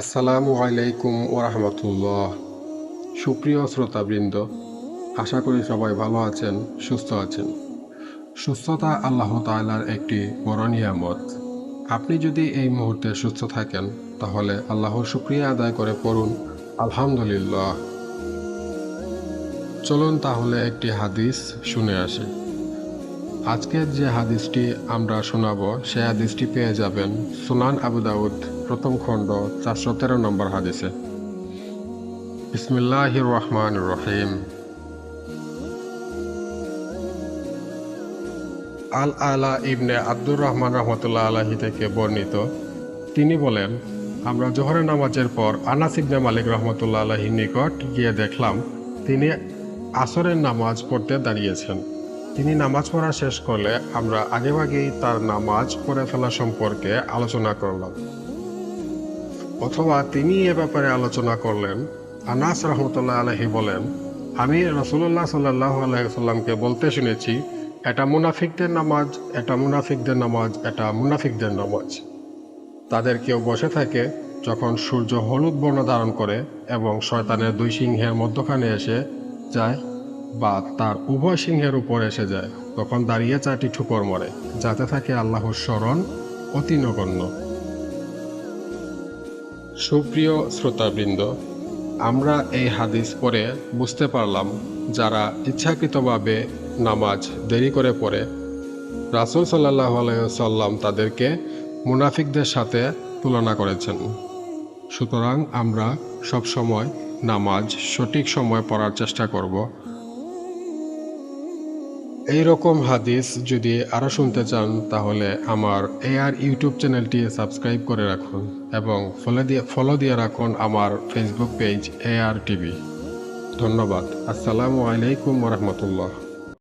আসসালামু আলাইকুম ওরহমতুল্লাহ সুপ্রিয় শ্রোতাবৃন্দ, আশা করি সবাই ভালো আছেন, সুস্থ আছেন। সুস্থতা আল্লাহ তাআলার একটি বড় নিয়ামত। আপনি যদি এই মুহূর্তে সুস্থ থাকেন, তাহলে আল্লাহর শুক্রিয়া আদায় করে পড়ুন। আলহামদুলিল্লাহ। চলুন তাহলে একটি হাদিস শুনে আসি। আজকের যে হাদিসটি আমরা শোনাবো, সে হাদিসটি পেয়ে যাবেন সুনান আবু দাউদ প্রথম খণ্ড, চারশো তেরো নম্বর হাদিসে। বিসমিল্লাহ রহমান রহিম আল আলা ইবনে আব্দুর রহমান রহমতুল্লাহ আলাহি থেকে বর্ণিত, তিনি বলেন, আমরা জোহরের নামাজের পর আনাস ইবনে মালিক রহমতুল্লাহ আলাহির নিকট গিয়ে দেখলাম, তিনি আসরের নামাজ পড়তে দাঁড়িয়েছেন। তিনি নামাজ পড়া শেষ করলে আমরা আগেভাগেই তার নামাজ পড়ে ফেলা সম্পর্কে আলোচনা করলাম। অথবা তিনি এ ব্যাপারে আলোচনা করলেন। আনাস রহমতুল্লাহ আলহি বলেন, আমি রসুল্লাহ সাল্লাহ আলাইসাল্লামকে বলতে শুনেছি, এটা মুনাফিকদের নামাজ, এটা মুনাফিকদের নামাজ, এটা মুনাফিকদের নামাজ। তাদের কেউ বসে থাকে যখন সূর্য হলুদ বর্ণ ধারণ করে এবং শয়তানের দুই সিংহের মধ্যখানে এসে যায় বা তার উভয় সিংহের উপর এসে যায়। তখন দাঁড়িয়ে চারটি ঠুকর মরে, যাতে থাকে আল্লাহর স্মরণ অতি নগণ্য। সুপ্রিয় শ্রোতাবৃন্দ, আমরা এই হাদিস পরে বুঝতে পারলাম যারা ইচ্ছাকৃতভাবে নামাজ দেরি করে পড়ে, রাসুল সাল্লাহ সাল্লাম তাদেরকে মুনাফিকদের সাথে তুলনা করেছেন। সুতরাং আমরা সব সময় নামাজ সঠিক সময় পড়ার চেষ্টা করব। এই রকম হাদিস যদি আরও শুনতে চান, তাহলে আমার এআর ইউটিউব চ্যানেলটি সাবস্ক্রাইব করে রাখুন এবং ফলো দিয়ে ফলো দিয়ে রাখুন আমার ফেসবুক পেজ এআর টিভি ধন্যবাদ। আসসালামু আলাইকুম রহমতুল্লাহ।